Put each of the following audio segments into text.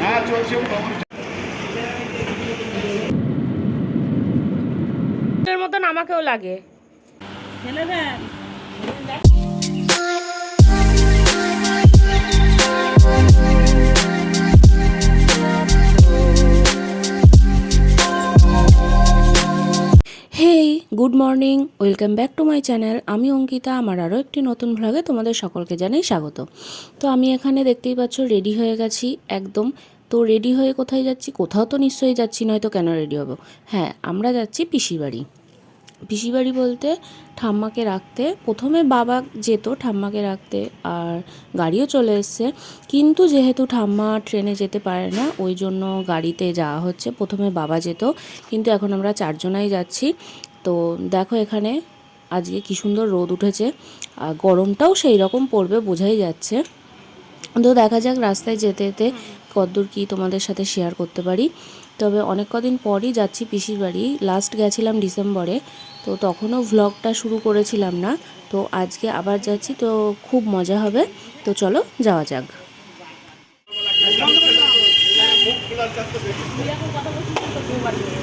হ্যাঁ চলছে মতন আমাকেও লাগে। Hey good morning welcome back to my channel আমি অঙ্কিতা, আমার আরও একটি নতুন ভ্লগে তোমাদের সকলকে জানাই স্বাগত। তো আমি এখানে দেখতেই পাচ্ছ রেডি হয়ে গেছি একদম। তো রেডি হয়ে কোথায় যাচ্ছি? কোথাও তো নিশ্চয়ই যাচ্ছি, নয়তো কেন রেডি হব? হ্যাঁ আমরা যাচ্ছি পিসির বাড়ি পিসি বাড়ি বলতে ঠাম্মাকে রাখতে, প্রথমে বাবা যেত ঠাম্মাকে রাখতে আর গাড়িও চলে এসছে। কিন্তু যেহেতু ঠাম্মা ট্রেনে যেতে পারে না, ওই জন্য গাড়িতে যাওয়া হচ্ছে। প্রথমে বাবা যেত, কিন্তু এখন আমরা চারজনাই যাচ্ছি। তো দেখো এখানে আজকে কি সুন্দর রোদ উঠেছে আর গরমটাও সেই রকম পড়বে বোঝাই যাচ্ছে। তো দেখা যাক রাস্তায় যেতে যেতে কতদূর কি তোমাদের সাথে শেয়ার করতে পারি। তবে অনেক কদিন পরই যাচ্ছি পিসির বাড়ি লাস্ট গেছিলাম ডিসেম্বরে তো তখনও ভ্লগটা শুরু করেছিলাম না তো আজকে আবার যাচ্ছি তো খুব মজা হবে। তো চলো যাওয়া যাক। যা ঘুরে আয়, ঘুরে আয়।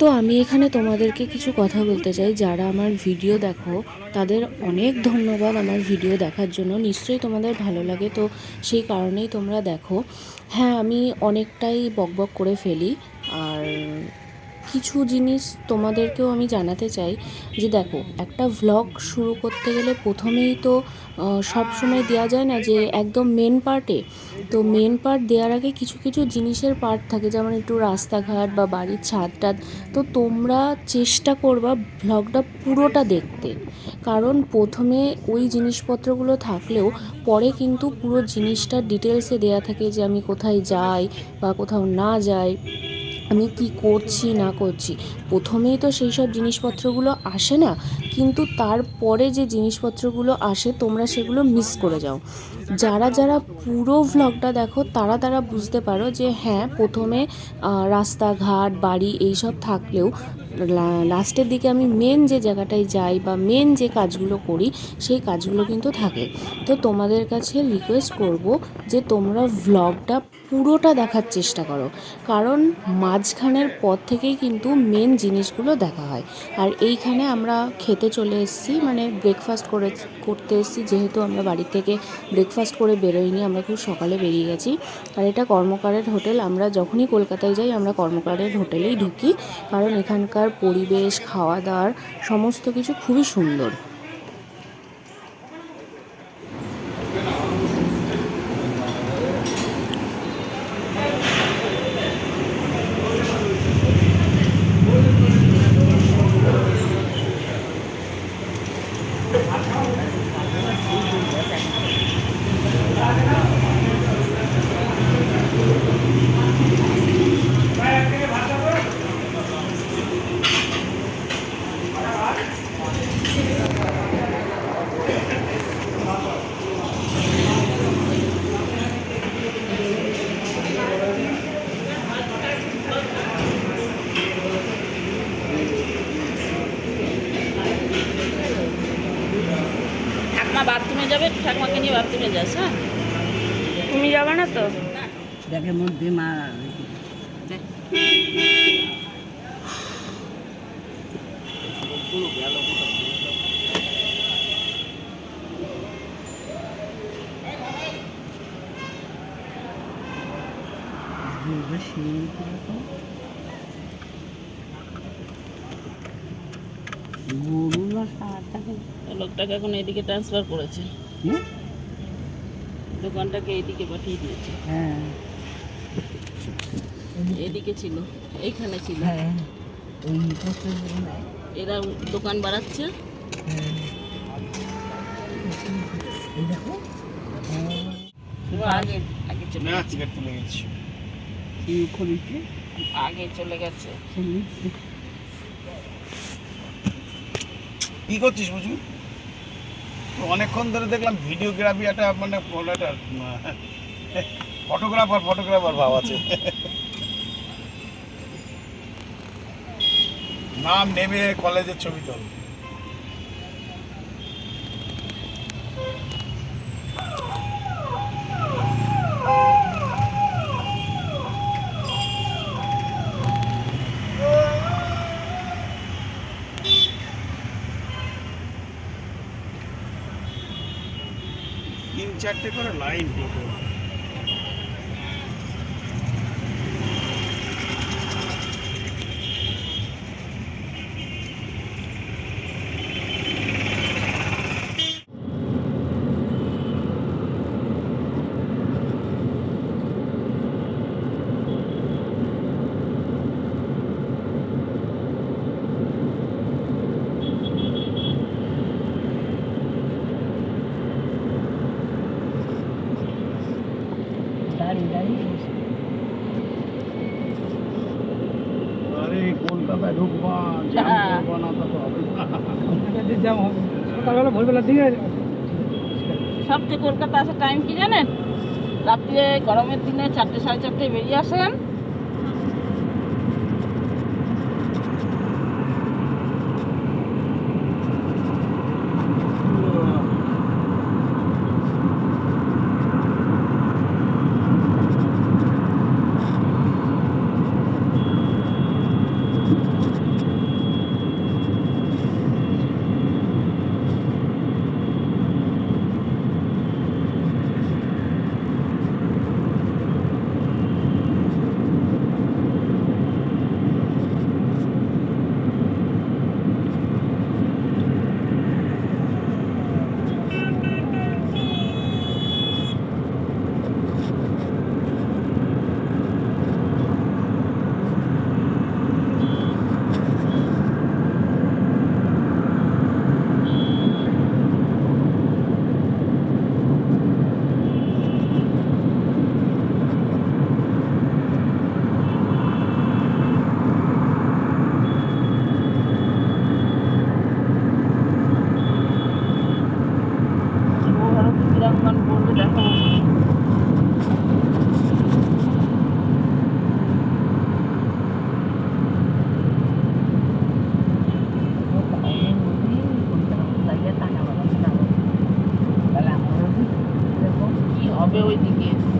তো আমি এখানে তোমাদেরকে কিছু কথা বলতে চাই, যারা আমার ভিডিও দেখো, তাদের অনেক ধন্যবাদ আমার ভিডিও দেখার জন্য। নিশ্চয়ই তোমাদের ভালো লাগে, তো সেই কারণেই তোমরা দেখো। হ্যাঁ আমি অনেকটাই বকবক করে ফেলি, আর কিছু জিনিস তোমাদেরকেও আমি জানাতে চাই যে দেখো, একটা ভ্লগ শুরু করতে গেলে প্রথমেই তো সব সময় দেওয়া যায় না যে একদম মেন পার্টে তো মেন পার্ট দেওয়ার আগে কিছু কিছু জিনিসের পার্ট থাকে, যেমন একটু রাস্তাঘাট বা বাড়ির ছাদ টাদ। তো তোমরা চেষ্টা করবা ভ্লগটা পুরোটা দেখতে। কারণ প্রথমে ওই জিনিসপত্রগুলো থাকলেও পরে কিন্তু পুরো জিনিসটা ডিটেলসে দেয়া থাকে যে আমি কোথায় যাই বা কোথাও না যাই। আমি কি করছি না করছি? প্রথমেই তো সেই সব জিনিসপত্রগুলো আসে না। কিন্তু তারপরে যে জিনিসপত্রগুলো আসে, তোমরা সেগুলো মিস করে যাও। যারা যারা পুরো ভ্লগটা দেখো, তারা তারা বুঝতে পারো যে হ্যাঁ প্রথমে রাস্তাঘাট, বাড়ি এইসব থাকলেও লাস্টের দিকে আমি মেন যে জায়গাটায় যাই বা মেন যে কাজগুলো করি, সেই কাজগুলো কিন্তু থাকে। তো তোমাদের কাছে রিকোয়েস্ট করব যে তোমরা ভ্লগটা পুরোটা দেখার চেষ্টা করো। কারণ মাঝখানের পর থেকেই কিন্তু মেন জিনিসগুলো দেখা হয়। আর এইখানে আমরা খেতে চলে এসেছি। মানে ব্রেকফাস্ট করে, করতে এসেছি। যেহেতু আমরা বাড়ি থেকে ব্রেকফাস্ট করে বেরোইনি, আমরা খুব সকালে বেরিয়ে গেছি। আর এটা কর্মকারের হোটেল। আমরা যখনই কলকাতায় যাই, আমরা কর্মকারের হোটেলেই ঢুকি। কারণ এখানকার পরিবেশ খাওয়া দাওয়ার সমস্ত কিছু খুবই সুন্দর ঠাকমা বাথরুমে যাবে ঠাকমাকে নিয়ে বাথরুমে যাস হ্যাঁ তুমি যাবে না তো? ব্যাগের মধ্যে মা লোকটাকে এখন এদিকে ট্রান্সফার করেছে। দোকানটাকে এইদিকে পাঠিয়ে দিয়েছে। হ্যাঁ। এদিকে ছিল এইখানে ছিল। হ্যাঁ এরা দোকান বাড়াচ্ছে। হ্যাঁ দেখো। ও আগে আগে চলে গেছে। আগে চলে গেছে। কি করছিস বুঝু অনেকক্ষণ ধরে দেখলাম ভিডিওগ্রাফি একটা মানে একটা, ফটোগ্রাফার ফটোগ্রাফার ভাব আছে। নাম নেমে কলেজের ছবি তোল। চারটে করে লাইন টোটো দাঁড়িয়ে দাঁড়িয়ে আরে কলকাতায় ঢুকবা জ্যাম হ্যাঁ। করবা না তো হবে না। কলকাতাতে জ্যাম হবে সকালবেলা ভোরবেলার দিকে সবচেয়ে কলকাতা আসার টাইম কি জানেন? রাত্রে গরমের দিনে চারটে সাড়ে চারটে বেরিয়ে আসেন। কি হবে ওইদিকে নবদ্বীপ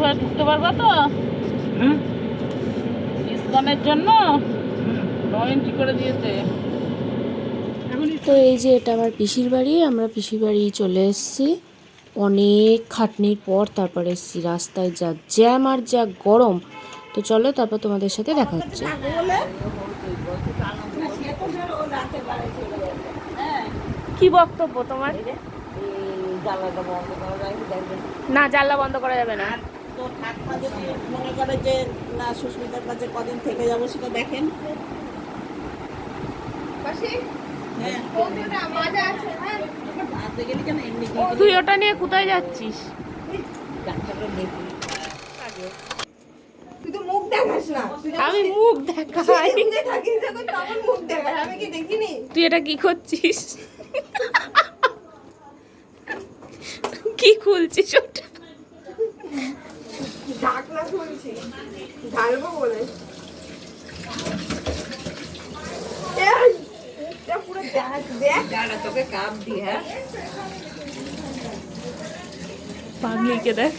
হয়ে ঢুকতে পারবা তো? ইস্কনের জন্য? নো করে দিয়েছে। তো এই যে এটা আমার পিসির বাড়ি আমরা পিসির বাড়ি চলে এসেছি। অনেক খাটনির পর তারপরে এসেছি রাস্তায় যা জ্যাম আর যা গরম। তো চলো তারপর তোমাদের সাথে দেখা হচ্ছে। কি বক্তব্য তোমার? না জানলা বন্ধ করা যাবে না। তো ঠাকুমা যদি মনে করে যে না সুস্মিতার কাছে কদিন থেকে যাব সেটা দেখেন। হ্যাঁ। দিলে তুই ওটা নিয়ে কোথায় যাচ্ছিস? তুই তো মুখ দেখাস না। আমি মুখ দেখাই। থাকিস যখন তখন মুখ দেখাস আমি কি দেখিনি? তুই এটা কি করছিস? কি খুলছিস ওটা? ঢাকনা খুলছি। ঢালবো বলে। পুরো দেখ দেখ। তোকে কাপ দিয়ে হ্যাঁ? পাগলিকে দেখ।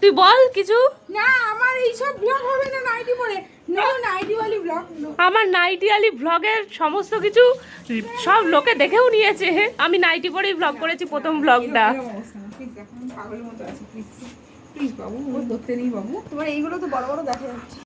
তুই বল কিছু। না আমার এইসব ব্লগ হবে না নাইটি পরে। আমার নাইটি আলি ব্লগের সমস্ত কিছু সব লোকে দেখেও নিয়েছে। আমি নাইটি পরেই ব্লগ করেছি প্রথম ব্লগটা প্লিজ পাগলের মতো আছে। প্লিজ প্লিজ বাবু ধরতে নেই বাবু। তোমার এইগুলো তো বড় বড় দেখা যাচ্ছে।